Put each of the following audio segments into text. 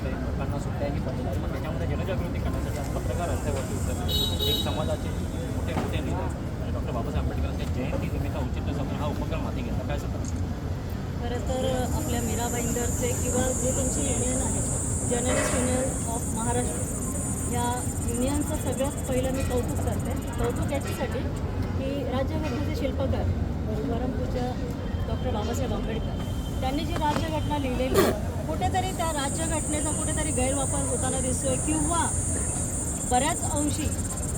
होते लोकांना सुट्ट्याही पडलेल्या मग त्याच्यामध्ये जनजागृती करण्यासाठी आज पत्रकार रस्त्यावरती उतरले एक समाजाचे मोठे मोठे नेते डॉक्टर बाबासाहेब आंबेडकरांच्या जयंती निमित्त औचित्य साधून हा उपक्रम हाती घेतला. काय सांगतात खरं तर आपल्या मीरा भाईंदरचे किंवा जे त्यांची युनियन आहे जर्नलिस्ट युनियन ऑफ महाराष्ट्र या युनियनचं सगळ्यात पहिलं मी कौतुक करते. कौतुक याच्यासाठी की राज्यघटनेचे शिल्पकार परमपूज्य डॉक्टर बाबासाहेब आंबेडकर त्यांनी जी राज्यघटना लिहिलेली आहे, कुठेतरी त्या राज्यघटनेचा कुठेतरी गैरवापर होताना दिसतोय किंवा बऱ्याच अंशी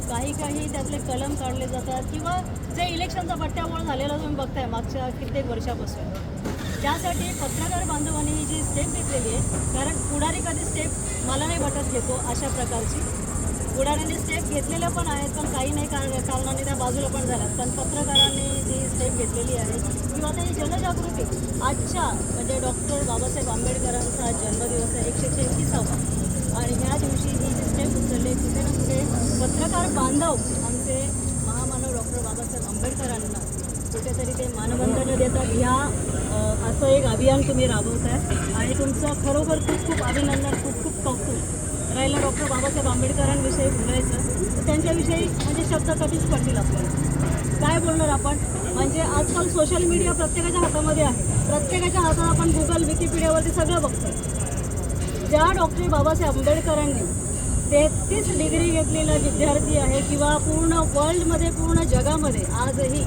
काही काही त्यातले कलम काढले जातात किंवा जे इलेक्शनचा पट्ट्यामुळे झालेला तुम्ही बघताय मागच्या कित्येक वर्षापासून. त्यासाठी पत्रकार बांधवांनी ही जी स्टेप घेतलेली आहे कारण पुढारी कधी स्टेप मला नाही वाटत घेतो अशा प्रकारची. पुढाऱ्यांनी स्टेप घेतलेल्या पण आहेत पण काही नाही कारण कारणाने त्या बाजूला पण झाल्यात पण पत्रकारांनी जी स्टेप घेतलेली आहे किंवा आता ही जनजागृती आजच्या म्हणजे डॉक्टर बाबासाहेब आंबेडकरांचा जन्मदिवस आहे एकशे तेहतीसावा. आणि ह्या दिवशी ही जी स्टेप उचलली कुठे ना कुठे पत्रकार बांधव आमचे महामानव डॉक्टर बाबासाहेब आंबेडकरांना कुठेतरी ते मानवंदनं देतात. ह्या असं एक अभियान तुम्ही राबवत आहे आणि तुमचं खरोखर खूप खूप अभिनंदन खूप खूप कौतुक. राहिलं डॉक्टर बाबासाहेब आंबेडकरांविषयी बोलायचं त्यांच्याविषयी म्हणजे शब्द कधीच पडतील आपल्याला. काय बोलणार आपण? म्हणजे आजकाल सोशल मीडिया प्रत्येकाच्या हातामध्ये आहे. प्रत्येकाच्या हातात आपण गुगल विकिपीडियावरती सगळं बघतो ज्या डॉक्टर बाबासाहेब आंबेडकरांनी तेहतीस डिग्री घेतलेला विद्यार्थी आहे किंवा पूर्ण वर्ल्डमध्ये पूर्ण जगामध्ये आजही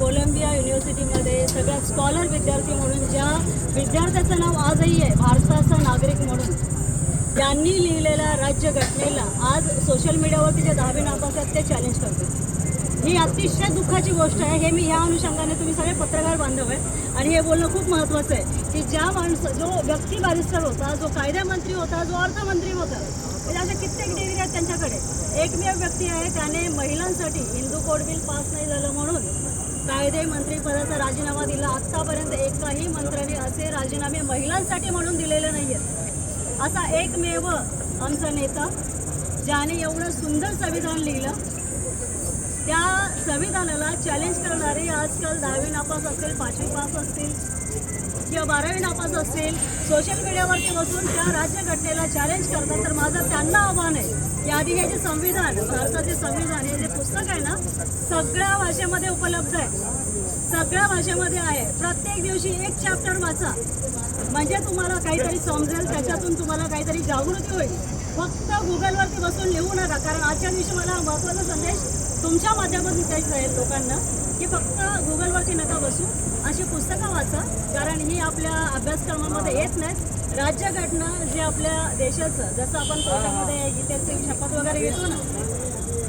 कोलंबिया युनिव्हर्सिटीमध्ये सगळ्यात स्कॉलर विद्यार्थी म्हणून ज्या विद्यार्थ्याचं नाव आजही आहे भारताचा नागरिक म्हणून त्यांनी लिहिलेल्या राज्यघटनेला आज सोशल मीडियावरती जे दहावी नापास ते चॅलेंज करतात ही अतिशय दुःखाची गोष्ट आहे. हे मी ह्या अनुषंगाने तुम्ही सगळे पत्रकार बांधव आहे आणि हे बोलणं खूप महत्त्वाचं आहे की ज्या माणसं जो व्यक्ती बॅरिस्टर होता जो कायदेमंत्री होता जो अर्थमंत्री होता म्हणजे अशा कित्येक डिग्री आहेत त्यांच्याकडे. एकमेव व्यक्ती आहे त्याने महिलांसाठी हिंदू कोड बिल पास नाही झालं म्हणून कायदे मंत्रीपदाचा राजीनामा दिला. आत्तापर्यंत एकाही मंत्र्याने असे राजीनामे महिलांसाठी म्हणून दिलेले नाही आहेत असा एकमेव आमचा नेता ज्याने एवढं सुंदर संविधान लिहिलं. त्या संविधानाला चॅलेंज करणारे आजकाल दहावी नापास असतील पाचवी पास असतील किंवा बारावी नापास असतील सोशल मीडियावरती बसून त्या राज्यघटनेला चॅलेंज करतात तर माझं त्यांना आव्हान आहे. की आधी हे जे संविधान भारताचे संविधान हे जे पुस्तक आहे ना सगळ्या भाषेमध्ये उपलब्ध आहे. सगळ्या भाषेमध्ये आहे. प्रत्येक दिवशी एक चॅप्टर वाचा. म्हणजे तुम्हाला काहीतरी समजेल त्याच्यातून तुम्हाला काहीतरी जागृती होईल. फक्त गुगलवरती बसून लिहू नका कारण आजच्या दिवशी मला महत्त्वाचा संदेश तुमच्या माध्यमातून द्यायचा आहे लोकांना की फक्त गुगलवरती नका बसू. अशी पुस्तकं वाचा कारण ही आपल्या अभ्यासक्रमामध्ये येत नाहीत. राज्यघटना जे आपल्या देशाचं जसं आपण कोर्टामध्ये गीतेचे शपथ वगैरे घेतो ना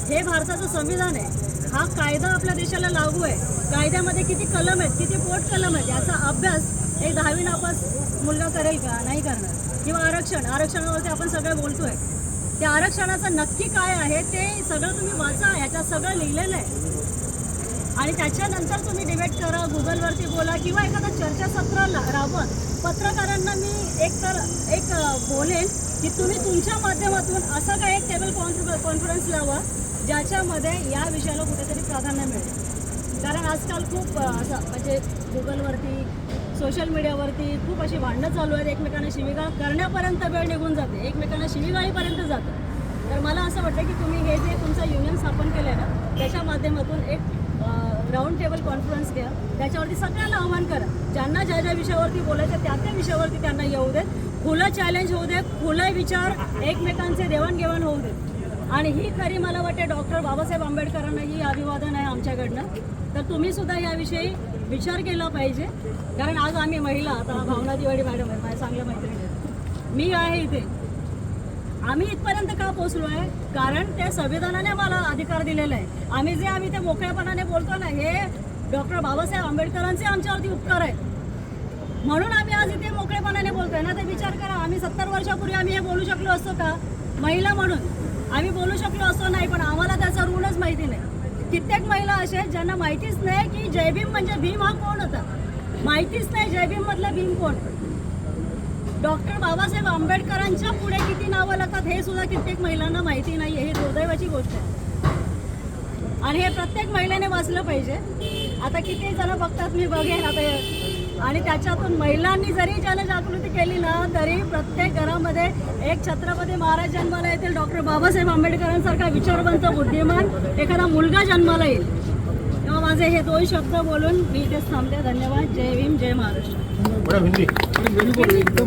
हे भारताचं संविधान आहे. हा कायदा आपल्या देशाला लागू आहे. कायद्यामध्ये किती कलम आहेत किती पोट कलम आहेत याचा अभ्यास एक दहावी नापास मुलगा करेल का? नाही करणार. किंवा आरक्षण आरक्षणावरती आपण सगळं बोलतोय. त्या आरक्षणाचं नक्की काय आहे ते सगळं तुम्ही वाचा ह्याच्यात सगळं लिहिलेलं आहे. आणि त्याच्यानंतर तुम्ही डिबेट करा गुगलवरती बोला किंवा एखादं चर्चासत्र राबवत. राबवा पत्रकारांना मी एक तर एक बोलेन की तुम्ही तुमच्या माध्यमातून असं काय एक टेबल कॉन्फ कॉन्फरन्स लावा ज्याच्यामध्ये या विषयाला कुठेतरी प्राधान्य मिळेल. कारण आजकाल खूप असं म्हणजे गुगलवरती सोशल मीडियावरती खूप अशी भांडणं चालू आहेत एकमेकांना शिवीगाळ करण्यापर्यंत वेळ निघून जाते एकमेकांना शिवीगाळीपर्यंत जातं. तर मला असं वाटतं की तुम्ही हे जे तुमचं युनियन स्थापन केलं आहे ना त्याच्या माध्यमातून एक राऊंड टेबल कॉन्फरन्स घ्या. त्याच्यावरती सगळ्यांना आव्हान करा. ज्यांना ज्या ज्या विषयावरती बोलायचं त्या त्या विषयावरती त्यांना येऊ देत. खुलं चॅलेंज होऊ देत खुले विचार एकमेकांचे देवाणघेवाण होऊ देत. आणि ही खरी मला वाटते डॉक्टर बाबासाहेब आंबेडकरांना ही अभिवादन आहे आमच्याकडनं. तर तुम्ही सुद्धा याविषयी विचार केला पाहिजे. कारण आज आम्ही महिला आता भावना दिवाळी मॅडम आहे माझ्या चांगल्या मैत्रिणी मी आहे इथे. आम्ही इथपर्यंत का पोहोचलो आहे? कारण त्या संविधानाने मला अधिकार दिलेला आहे. आम्ही जे आम्ही ते मोकळेपणाने बोलतो ना हे डॉक्टर बाबासाहेब आंबेडकरांचे आमच्यावरती उपकार आहे. म्हणून आम्ही आज इथे मोकळेपणाने बोलतोय. ना ते विचार करा आम्ही सत्तर वर्षापूर्वी आम्ही हे बोलू शकलो असतो का? महिला म्हणून. आम्ही बोलू शकलो असतो नाही पण आम्हाला त्याचा ऋण असे आहेत ज्यांना माहितीच नाही की जय भीम म्हणजे भीम हा कोण होता. माहितीच नाही जय भीम मधला भीम कोण. डॉक्टर बाबासाहेब आंबेडकरांच्या पुढे किती नावं लागतात हे सुद्धा कित्येक महिलांना माहिती नाही हे दुर्दैवाची गोष्ट आहे. आणि हे प्रत्येक महिलेने वाचलं पाहिजे. आता किती जण बघतात मी बघेन आता आणि त्याच्यातून महिलांनी जरी जनजागृती केली ना तरी प्रत्येक घरामध्ये एक छत्रपती महाराज जन्माला येतील. डॉक्टर बाबासाहेब आंबेडकरांसारखा विचारवंत बुद्धिमान एखादा मुलगा जन्माला येईल. माझे हे दोन शब्द बोलून मी इथेच थांबते. धन्यवाद. जय भीम जय महाराष्ट्र.